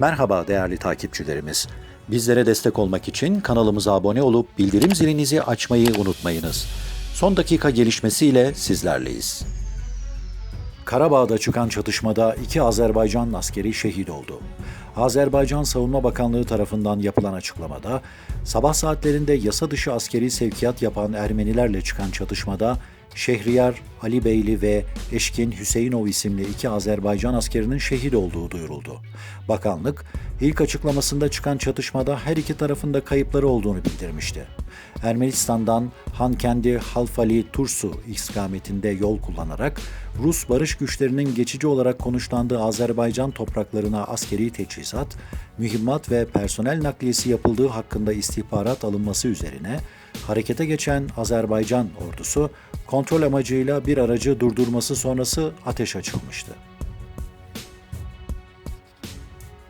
Merhaba değerli takipçilerimiz. Bizlere destek olmak için kanalımıza abone olup bildirim zilinizi açmayı unutmayınız. Son dakika gelişmesiyle sizlerleyiz. Karabağ'da çıkan çatışmada iki Azerbaycan askeri şehit oldu. Azerbaycan Savunma Bakanlığı tarafından yapılan açıklamada, sabah saatlerinde yasa dışı askeri sevkiyat yapan Ermenilerle çıkan çatışmada Şehriyar Ali Beyli ve Eşkin Hüseyinov isimli iki Azerbaycan askerinin şehit olduğu duyuruldu. Bakanlık, ilk açıklamasında çıkan çatışmada her iki tarafında kayıpları olduğunu bildirmişti. Ermenistan'dan Hankendi Halfali Tursu istikametinde yol kullanarak Rus barış güçlerinin geçici olarak konuşlandığı Azerbaycan topraklarına askeri teçhizat, mühimmat ve personel nakliyesi yapıldığı hakkında istihbarat alınması üzerine harekete geçen Azerbaycan ordusu kontrol amacıyla bir aracı durdurması sonrası ateş açılmıştı.